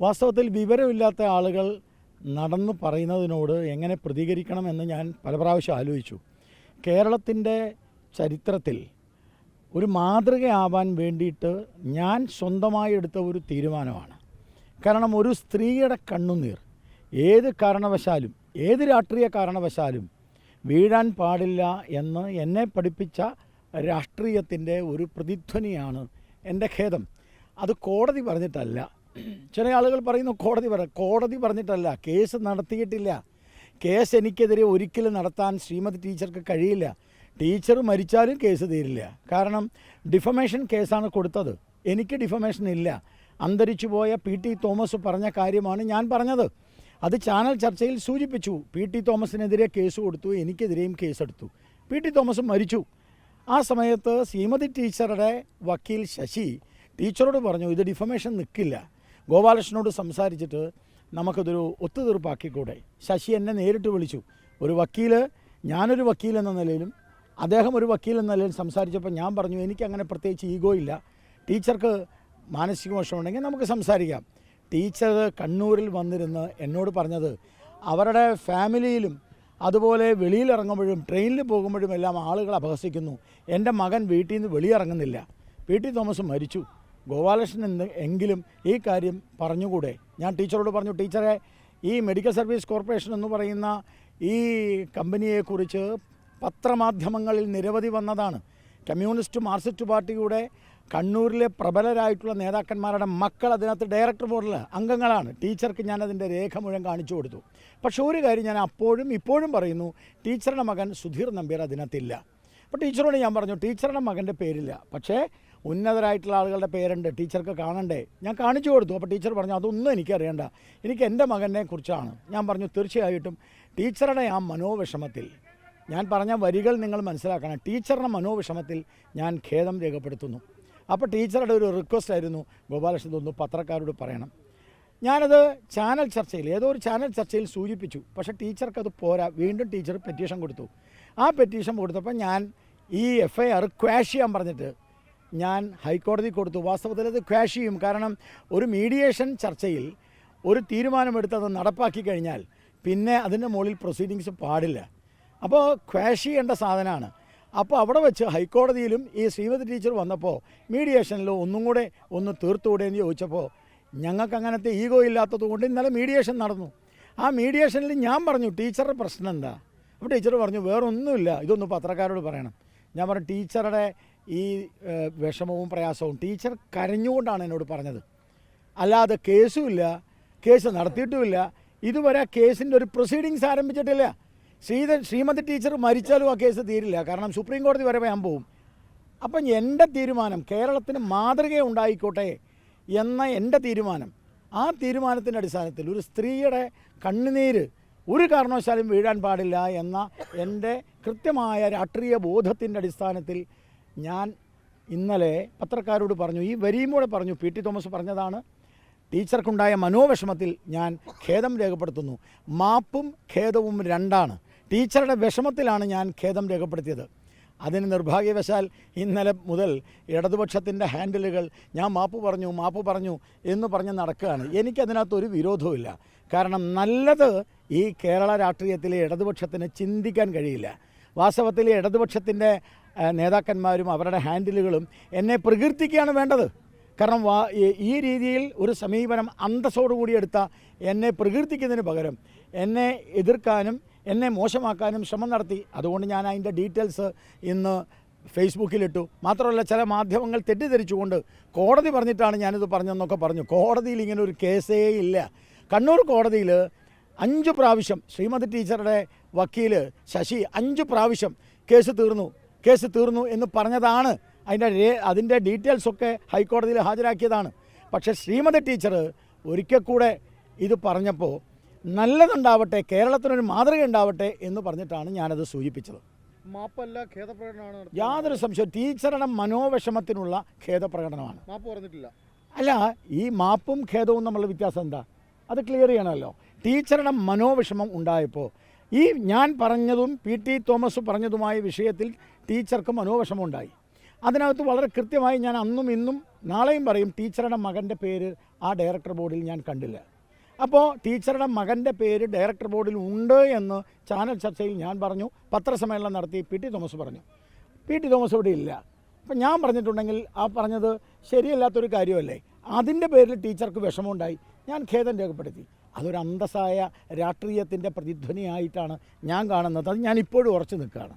വാസ്തവത്തിൽ വിവരമില്ലാത്ത ആളുകൾ നടന്നു പറയുന്നതിനോട് എങ്ങനെ പ്രതികരിക്കണമെന്ന് ഞാൻ പല പ്രാവശ്യം ആലോചിച്ചു. കേരളത്തിന്റെ ചരിത്രത്തിൽ ഒരു മാതൃകയാവാൻ വേണ്ടിയിട്ട് ഞാൻ സ്വന്തമായി എടുത്ത ഒരു തീരുമാനമാണ്. കാരണം ഒരു സ്ത്രീയുടെ കണ്ണുനീർ ഏത് കാരണവശാലും ഏത് രാഷ്ട്രീയ കാരണവശാലും വീഴാൻ പാടില്ല എന്ന് എന്നെ പഠിപ്പിച്ച രാഷ്ട്രീയത്തിന്റെ ഒരു പ്രതിധ്വനിയാണ് എന്റെ ഖേദം. അത് കോടതി പറഞ്ഞിട്ടല്ല. ചില ആളുകൾ പറയുന്നു കോടതി പറ കോടതി പറഞ്ഞിട്ടല്ല കേസ് നടത്തിയിട്ടില്ല. കേസ് എനിക്കെതിരെ ഒരിക്കലും നടത്താൻ ശ്രീമതി ടീച്ചർക്ക് കഴിയില്ല. ടീച്ചർ മരിച്ചാലും കേസ് തീരില്ല. കാരണം ഡിഫമേഷൻ കേസാണ് കൊടുത്തത്. എനിക്ക് ഡിഫമേഷൻ ഇല്ല. അന്തരിച്ചു പോയ പി ടി തോമസ് പറഞ്ഞ കാര്യമാണ് ഞാൻ പറഞ്ഞത്. അത് ചാനൽ ചർച്ചയിൽ സൂചിപ്പിച്ചു. പി ടി തോമസിനെതിരെ കേസ് കൊടുത്തു എനിക്കെതിരെയും കേസെടുത്തു പി ടി തോമസ് മരിച്ചു. ആ സമയത്ത് ശ്രീമതി ടീച്ചറുടെ വക്കീൽ ശശി ടീച്ചറോട് പറഞ്ഞു ഇത് ഡിഫമേഷൻ നിൽക്കില്ല. ഗോപാലകൃഷ്ണനോട് സംസാരിച്ചിട്ട് നമുക്കിതൊരു ഒത്തുതീർപ്പാക്കിക്കൂടെ? ശശി എന്നെ നേരിട്ട് വിളിച്ചു. ഒരു വക്കീൽ ഞാനൊരു വക്കീൽ എന്ന നിലയിലും അദ്ദേഹം ഒരു വക്കീൽ എന്ന നിലയിൽ സംസാരിച്ചപ്പോൾ ഞാൻ പറഞ്ഞു എനിക്കങ്ങനെ പ്രത്യേകിച്ച് ഈഗോ ഇല്ല. ടീച്ചർക്ക് മാനസിക മോശമുണ്ടെങ്കിൽ നമുക്ക് സംസാരിക്കാം. ടീച്ചർ കണ്ണൂരിൽ വന്നിരുന്ന് എന്നോട് പറഞ്ഞത് അവരുടെ ഫാമിലിയിലും അതുപോലെ വെളിയിലിറങ്ങുമ്പോഴും ട്രെയിനിൽ പോകുമ്പോഴും എല്ലാം ആളുകൾ അപഹസിക്കുന്നു. എന്റെ മകൻ വീട്ടിൽ നിന്ന് വെളിയിറങ്ങുന്നില്ല. ടി തോമസ് മരിച്ചു. ഗോപാലകൃഷ്ണൻ എങ്കിലും ഈ കാര്യം പറഞ്ഞുകൂടെ? ഞാൻ ടീച്ചറോട് പറഞ്ഞു ടീച്ചറെ ഈ മെഡിക്കൽ സർവീസ് കോർപ്പറേഷൻ എന്ന് പറയുന്ന ഈ കമ്പനിയെക്കുറിച്ച് പത്രമാധ്യമങ്ങളിൽ നിരവധി വന്നതാണ്. കമ്മ്യൂണിസ്റ്റ് മാർക്സിസ്റ്റ് പാർട്ടിയുടെ കണ്ണൂരിലെ പ്രബലരായിട്ടുള്ള നേതാക്കന്മാരുടെ മക്കൾ അതിനകത്ത് ഡയറക്ടർ ബോർഡിൽ അംഗങ്ങളാണ്. ടീച്ചർക്ക് ഞാൻ അതിന്റെ രേഖ മുഴുവൻ കാണിച്ചു കൊടുത്തു. പക്ഷേ ഒരു കാര്യം ഞാൻ അപ്പോഴും ഇപ്പോഴും പറയുന്നു ടീച്ചറുടെ മകൻ സുധീർ നമ്പ്യാർ അതിനകത്തില്ല. അപ്പോൾ ടീച്ചറോട് ഞാൻ പറഞ്ഞു ടീച്ചറുടെ മകന്റെ പേരില്ല. പക്ഷേ ഉന്നതരായിട്ടുള്ള ആളുകളുടെ പേരുണ്ട് ടീച്ചർക്ക് കാണണ്ടേ? ഞാൻ കാണിച്ചു കൊടുത്തു. അപ്പോൾ ടീച്ചർ പറഞ്ഞു അതൊന്നും എനിക്കറിയണ്ട. എനിക്ക് എന്റെ മകനെ കുറിച്ചാണ്. ഞാൻ പറഞ്ഞു തീർച്ചയായിട്ടും. ടീച്ചറുടെ ആ മനോവിഷമത്തിൽ ഞാൻ പറഞ്ഞ വരികൾ നിങ്ങൾ മനസ്സിലാക്കണം. ടീച്ചറുടെ മനോവിഷമത്തിൽ ഞാൻ ഖേദം രേഖപ്പെടുത്തുന്നു. അപ്പോൾ ടീച്ചറുടെ ഒരു റിക്വസ്റ്റ് ആയിരുന്നു ഗോപാലകൃഷ്ണൻ തോന്നു പത്രക്കാരോട് പറയണം. ഞാനത് ചാനൽ ചർച്ചയിൽ ഏതോ ഒരു ചാനൽ ചർച്ചയിൽ സൂചിപ്പിച്ചു. പക്ഷേ ടീച്ചർക്ക് അത് പോരാ. വീണ്ടും ടീച്ചർ പെറ്റീഷൻ കൊടുത്തു. ആ പെറ്റീഷൻ കൊടുത്തപ്പോൾ ഞാൻ ഈ എഫ് ഐ ആർ ക്വാഷ് ചെയ്യാൻ പറഞ്ഞിട്ട് ഞാൻ ഹൈക്കോടതി കൊടുത്തു. വാസ്തവത്തിൽ അത് ക്വാഷ് ചെയ്യും. കാരണം ഒരു മീഡിയേഷൻ ചർച്ചയിൽ ഒരു തീരുമാനമെടുത്ത് അത് നടപ്പാക്കി കഴിഞ്ഞാൽ പിന്നെ അതിന്റെ മുകളിൽ പ്രൊസീഡിങ്സ് പാടില്ല. അപ്പോൾ ക്വാഷ് ചെയ്യേണ്ട സാധനമാണ്. അപ്പോൾ അവിടെ വെച്ച് ഹൈക്കോടതിയിലും ഈ ശ്രീമതി ടീച്ചർ വന്നപ്പോൾ മീഡിയേഷനിൽ ഒന്നും കൂടെ ഒന്ന് തീർത്തുകൂടെ എന്ന് ചോദിച്ചപ്പോൾ ഞങ്ങൾക്ക് അങ്ങനത്തെ ഈഗോ ഇല്ലാത്തത് കൊണ്ട് ഇന്നലെ മീഡിയേഷൻ നടന്നു. ആ മീഡിയേഷനിൽ ഞാൻ പറഞ്ഞു ടീച്ചറുടെ പ്രശ്നം എന്താ? അപ്പോൾ ടീച്ചർ പറഞ്ഞു വേറൊന്നുമില്ല. ഇതൊന്ന് പത്രക്കാരോട് പറയണം. ഞാൻ പറഞ്ഞു ടീച്ചറുടെ ഈ വിഷമവും പ്രയാസവും ടീച്ചർ കരഞ്ഞുകൊണ്ടാണ് എന്നോട് പറഞ്ഞത്. അല്ലാതെ കേസുമില്ല കേസ് നടത്തിയിട്ടുമില്ല. ഇതുവരെ കേസിന്റെ ഒരു പ്രൊസീഡിങ്സ് ആരംഭിച്ചിട്ടില്ല. ശ്രീധ ശ്രീമതി ടീച്ചർ മരിച്ചാലും ആ കേസ് തീരില്ല. കാരണം സുപ്രീം കോടതി വരെ ഞാൻ പോവും. അപ്പം എന്റെ തീരുമാനം കേരളത്തിന് മാതൃക ഉണ്ടായിക്കോട്ടെ എന്ന എന്റെ തീരുമാനം. ആ തീരുമാനത്തിന്റെ അടിസ്ഥാനത്തിൽ ഒരു സ്ത്രീയുടെ കണ്ണുനീര് ഒരു കാരണവശാലും വീഴാൻ പാടില്ല എന്ന എന്റെ കൃത്യമായ രാഷ്ട്രീയ ബോധത്തിന്റെ അടിസ്ഥാനത്തിൽ ഞാൻ ഇന്നലെ പത്രക്കാരോട് പറഞ്ഞു ഈ വരിയും കൂടെ പറഞ്ഞു. പി. ടി. തോമസ് പറഞ്ഞതാണ് ടീച്ചർക്കുണ്ടായ മനോവിഷമത്തിൽ ഞാൻ ഖേദം രേഖപ്പെടുത്തുന്നു. മാപ്പും ഖേദവും രണ്ടാണ്. ടീച്ചറുടെ വിഷമത്തിലാണ് ഞാൻ ഖേദം രേഖപ്പെടുത്തിയത്. അതിന് നിർഭാഗ്യവശാൽ ഇന്നലെ മുതൽ ഇടതുപക്ഷത്തിന്റെ ഹാൻഡിലുകൾ ഞാൻ മാപ്പ് പറഞ്ഞു മാപ്പ് പറഞ്ഞു എന്ന് പറഞ്ഞ് നടക്കുകയാണ്. എനിക്കതിനകത്തൊരു വിരോധവുമില്ല. കാരണം നല്ലത് ഈ കേരള രാഷ്ട്രീയത്തിലെ ഇടതുപക്ഷത്തിന് ചിന്തിക്കാൻ കഴിയില്ല. വാസ്തവത്തിൽ ഇടതുപക്ഷത്തിന്റെ നേതാക്കന്മാരും അവരുടെ ഹാൻഡിലുകളും എന്നെ പ്രകീർത്തിക്കുകയാണ് വേണ്ടത്. കാരണം ഈ രീതിയിൽ ഒരു സമീപനം അന്തസ്സോടുകൂടി എടുത്ത എന്നെ പ്രകീർത്തിക്കുന്നതിന് പകരം എന്നെ എതിർക്കാനും എന്നെ മോശമാക്കാനും ശ്രമം നടത്തി. അതുകൊണ്ട് ഞാൻ അതിന്റെ ഡീറ്റെയിൽസ് ഇന്ന് ഫേസ്ബുക്കിലിട്ടു. മാത്രമല്ല ചില മാധ്യമങ്ങൾ തെറ്റിദ്ധരിച്ചുകൊണ്ട് കോടതി പറഞ്ഞിട്ടാണ് ഞാനിത് പറഞ്ഞതെന്നൊക്കെ പറഞ്ഞു. കോടതിയിൽ ഇങ്ങനെ ഒരു കേസേ ഇല്ല. കണ്ണൂർ കോടതിയിൽ അഞ്ച് പ്രാവശ്യം ശ്രീമതി ടീച്ചറുടെ വക്കീൽ ശശി അഞ്ച് പ്രാവശ്യം കേസ് തീർന്നു. കേസ് തീർന്നു എന്ന് പറഞ്ഞതാണ്. അതിന്റെ അതിന്റെ ഡീറ്റെയിൽസൊക്കെ ഹൈക്കോടതിയിൽ ഹാജരാക്കിയതാണ്. പക്ഷേ ശ്രീമതി ടീച്ചർ ഒരിക്കൽ കൂടെ ഇത് പറഞ്ഞപ്പോൾ നല്ലതുണ്ടാവട്ടെ കേരളത്തിനൊരു മാതൃക ഉണ്ടാവട്ടെ എന്ന് പറഞ്ഞിട്ടാണ് ഞാനത് സൂചിപ്പിച്ചത്. മാപ്പല്ല ഖേദപ്രകടനമാണ് യാതൊരു സംശയവും ടീച്ചറുടെ മനോവിഷമത്തിനുള്ള ഖേദപ്രകടനമാണ്. മാപ്പ് പറഞ്ഞിട്ടില്ല. അല്ല ഈ മാപ്പും ഖേദവും തമ്മിലുള്ള വ്യത്യാസം എന്താ? അത് ക്ലിയർ ചെയ്യണമല്ലോ. ടീച്ചറുടെ മനോവിഷമം ഉണ്ടായപ്പോൾ ഈ ഞാൻ പറഞ്ഞതും പി ടി തോമസ് പറഞ്ഞതുമായ വിഷയത്തിൽ ടീച്ചർക്ക് മനോവിഷമുണ്ടായി അതിനകത്ത് വളരെ കൃത്യമായി ഞാൻ അന്നും ഇന്നും നാളെയും പറയും ടീച്ചറുടെ മകന്റെ പേര് ആ ഡയറക്ടർ ബോർഡിൽ ഞാൻ കണ്ടില്ല. അപ്പോൾ ടീച്ചറുടെ മകന്റെ പേര് ഡയറക്ടർ ബോർഡിൽ ഉണ്ട് എന്ന് ചാനൽ ചർച്ചയിൽ ഞാൻ പറഞ്ഞു പത്രസമ്മേളനം നടത്തി പി. ടി. തോമസ് പറഞ്ഞു. പി. ടി. തോമസ് ഇവിടെ ഇല്ല. അപ്പം ഞാൻ പറഞ്ഞിട്ടുണ്ടെങ്കിൽ ആ പറഞ്ഞത് ശരിയല്ലാത്തൊരു കാര്യമല്ലേ? അതിന്റെ പേരിൽ ടീച്ചർക്ക് വിഷമമുണ്ടായി. ഞാൻ ഖേദം രേഖപ്പെടുത്തി. അതൊരു അന്തസ്സായ രാഷ്ട്രീയത്തിന്റെ പ്രതിധ്വനിയായിട്ടാണ് ഞാൻ കാണുന്നത്. അത് ഞാൻ ഇപ്പോഴും ഉറച്ചു നിൽക്കുകയാണ്.